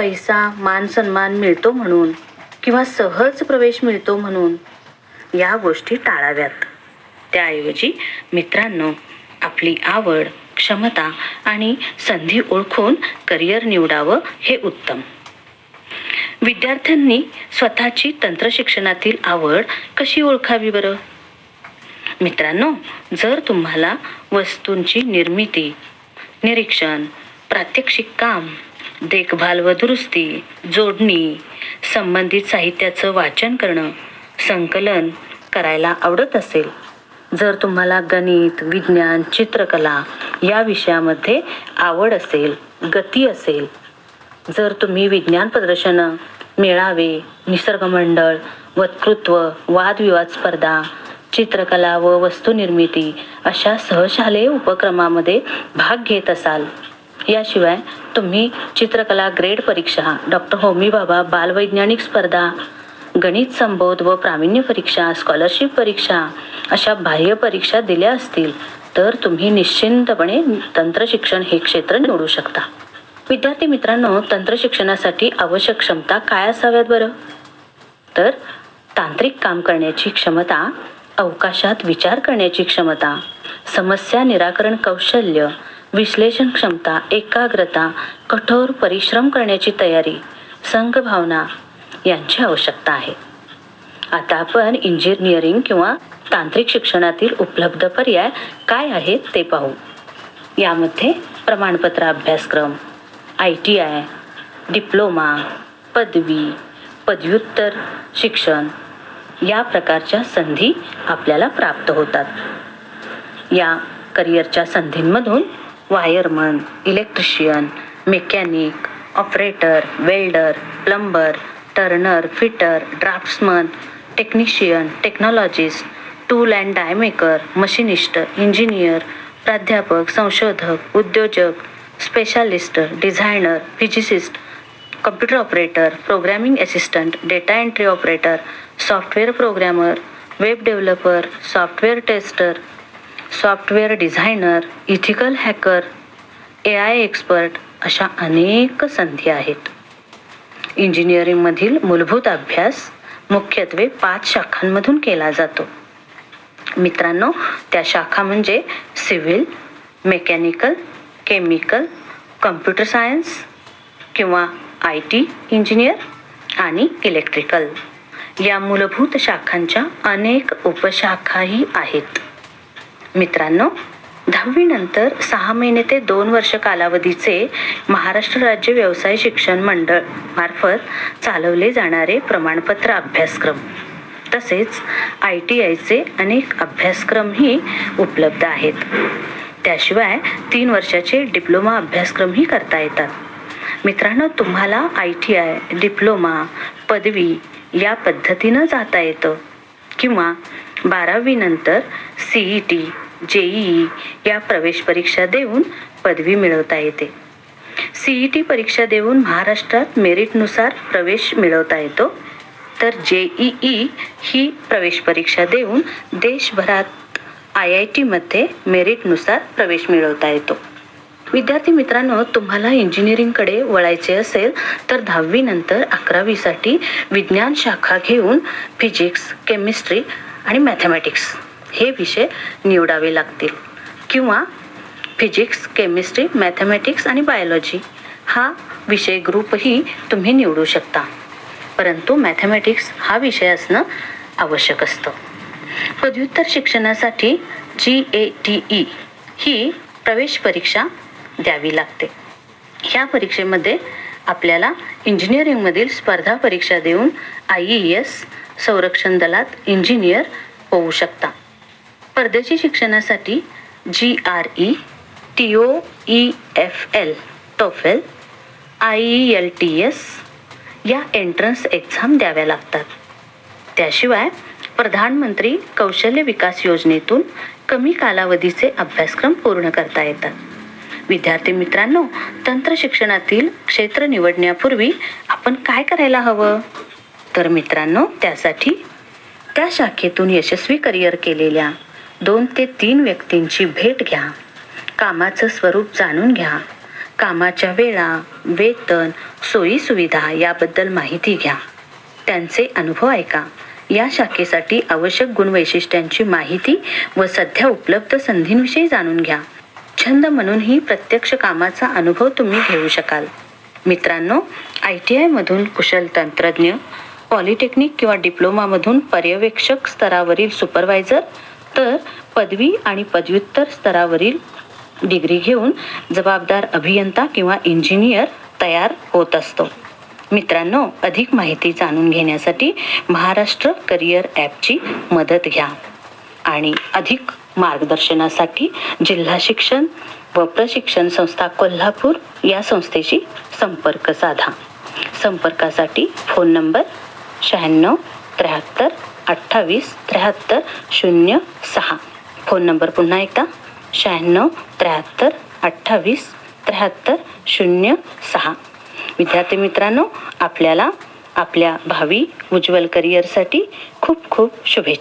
पैसा मान सन्मान मिळतो म्हणून किंवा सहज प्रवेश मिळतो म्हणून या गोष्टी टाळाव्यात. त्याऐवजी मित्रांनो आपली आवड क्षमता आणि संधी ओळखून करिअर निवडावं हे उत्तम. विद्यार्थ्यांनी स्वतःची तंत्रशिक्षणातील आवड कशी ओळखावी बरं? मित्रांनो जर तुम्हाला वस्तूंची निर्मिती निरीक्षण प्रात्यक्षिक काम देखभाल व दुरुस्ती जोडणी संबंधित साहित्याचं वाचन करणं संकलन करायला आवडत असेल. जर तुम्हाला गणित विज्ञान चित्रकला या विषयामध्ये आवड असेल गती असेल जर तुम्ही विज्ञान प्रदर्शनं मेळावे निसर्गमंडळ वक्तृत्व वादविवाद स्पर्धा चित्रकला व वस्तुनिर्मिती अशा सहशालेय उपक्रमामध्ये भाग घेत असाल याशिवाय तुम्ही चित्रकला ग्रेड परीक्षा डॉक्टर होमी बाबा बालवैज्ञानिक स्पर्धा गणित संबोध व प्रावीण्य परीक्षा स्कॉलरशिप परीक्षा अशा बाह्य परीक्षा दिल्या असतील तर तुम्ही निश्चिंतपणे तंत्रशिक्षण हे क्षेत्र निवडू शकता. विद्यार्थी मित्रांनो तंत्रशिक्षणासाठी आवश्यक क्षमता काय असाव्यात बरं? तर तांत्रिक काम करण्याची क्षमता अवकाशात विचार करण्याची क्षमता समस्या निराकरण कौशल्य विश्लेषण क्षमता एकाग्रता कठोर परिश्रम करण्याची तयारी संघभावना यांची आवश्यकता आहे. आता आपण इंजिनिअरिंग किंवा तांत्रिक शिक्षणातील उपलब्ध पर्याय काय आहेत ते पाहू. यामध्ये प्रमाणपत्र अभ्यासक्रम आय टी आय डिप्लोमा पदवी पदव्युत्तर शिक्षण या प्रकारच्या संधी आपल्याला प्राप्त होतात. या करिअरच्या संधींमधून wireman electrician mechanic operator welder plumber turner fitter draftsman technician technologist tool and die maker machinist engineer प्राध्यापक संशोधक उद्योजक specialist designer physicist computer operator programming assistant data entry operator software programmer web developer software tester software designer ethical hacker A I expert अशा अनेक संधी आहेत. इंजिनिअरिंगमधील मूलभूत अभ्यास मुख्यत्वे पाच शाखांमधून केला जातो. मित्रांनो त्या शाखा म्हणजे civil mechanical chemical computer science किंवा आय टी इंजिनियर आणि इलेक्ट्रिकल. या मूलभूत शाखांच्या अनेक उपशाखाही आहेत. मित्रांनो दहावीनंतर सहा महिने ते दोन वर्ष कालावधीचे महाराष्ट्र राज्य व्यवसाय शिक्षण मंडळ मार्फत चालवले जाणारे प्रमाणपत्र अभ्यासक्रम. तसेच आय टी आयचे अनेक अभ्यासक्रमही उपलब्ध आहेत. त्याशिवाय तीन वर्षाचे डिप्लोमा अभ्यासक्रमही करता येतात. मित्रांनो तुम्हाला आय टी आय डिप्लोमा पदवी या पद्धतीनं जाता येतं. किंवा बारावीनंतर सी ई टी जेईई या प्रवेश परीक्षा देऊन पदवी मिळवता येते. सी ई टी परीक्षा देऊन महाराष्ट्रात मेरिटनुसार प्रवेश मिळवता येतो. तर जेईई ही प्रवेश परीक्षा देऊन देशभरात आय आय टीमध्ये मेरिटनुसार प्रवेश मिळवता येतो. विद्यार्थी मित्रांनो तुम्हाला इंजिनिअरिंगकडे वळायचे असेल तर दहावीनंतर अकरावीसाठी विज्ञान शाखा घेऊन फिजिक्स केमिस्ट्री आणि मॅथमॅटिक्स हे विषय निवडावे लागतील. किंवा फिजिक्स केमिस्ट्री मॅथमॅटिक्स आणि बायोलॉजी हा विषय ग्रुपही तुम्ही निवडू शकता. परंतु मॅथमॅटिक्स हा विषय असणं आवश्यक असतं. पदव्युत्तर शिक्षणासाठी जी ए टी ई ही प्रवेश परीक्षा द्यावी लागते. ह्या परीक्षेमध्ये आपल्याला इंजिनिअरिंगमधील स्पर्धा परीक्षा देऊन आय ई एस संरक्षण दलात इंजिनियर होऊ शकता. परदेशी शिक्षणासाठी G R E T O E F L TOEFL I E L T S या एंट्रन्स एक्झाम द्याव्या लागतात. त्याशिवाय प्रधानमंत्री कौशल्य विकास योजनेतून कमी कालावधीचे अभ्यासक्रम पूर्ण करता येतात. विद्यार्थी मित्रांनो तंत्र शिक्षणातील क्षेत्र निवडण्यापूर्वी आपण काय करायला हवं? तर मित्रांनो त्यासाठी त्या शाखेतून यशस्वी करिअर केलेल्या दोन ते तीन व्यक्तींची भेट घ्या. कामाचं स्वरूप जाणून घ्या. कामाच्या वेळा वेतन सोयीसुविधा याबद्दल माहिती घ्या. त्यांचे अनुभव ऐका. या शाखेसाठी आवश्यक गुणवैशिष्ट्यांची माहिती व सध्या उपलब्ध संधींविषयी जाणून घ्या. छंद म्हणूनही प्रत्यक्ष कामाचा अनुभव तुम्ही घेऊ शकाल. मित्रांनो आय टी आयमधून कुशल तंत्रज्ञ पॉलिटेक्निक किंवा डिप्लोमामधून पर्यवेक्षक स्तरावरील सुपरवायझर तर पदवी आणि पदव्युत्तर स्तरावरील डिग्री घेऊन जबाबदार अभियंता किंवा इंजिनियर तयार होत असतो. मित्रांनो अधिक माहिती जाणून घेण्यासाठी महाराष्ट्र करिअर ॲपची मदत घ्या आणि अधिक मार्गदर्शनासाठी जिल्हा शिक्षण व प्रशिक्षण संस्था कोल्हापूर या संस्थेशी संपर्क साधा. संपर्कासाठी फोन नंबर शहाण्णव त्र्याहत्तर अठ्ठावीस त्र्याहत्तर शून्य सहा. फोन नंबर पुन्हा एकदा. शहाण्णव त्र्याहत्तर अठ्ठावीस त्र्याहत्तर शून्य सहा. विद्यार्थी मित्रांनो आपल्याला आपल्या भावी उज्ज्वल करिअरसाठी खूप खूप शुभेच्छा.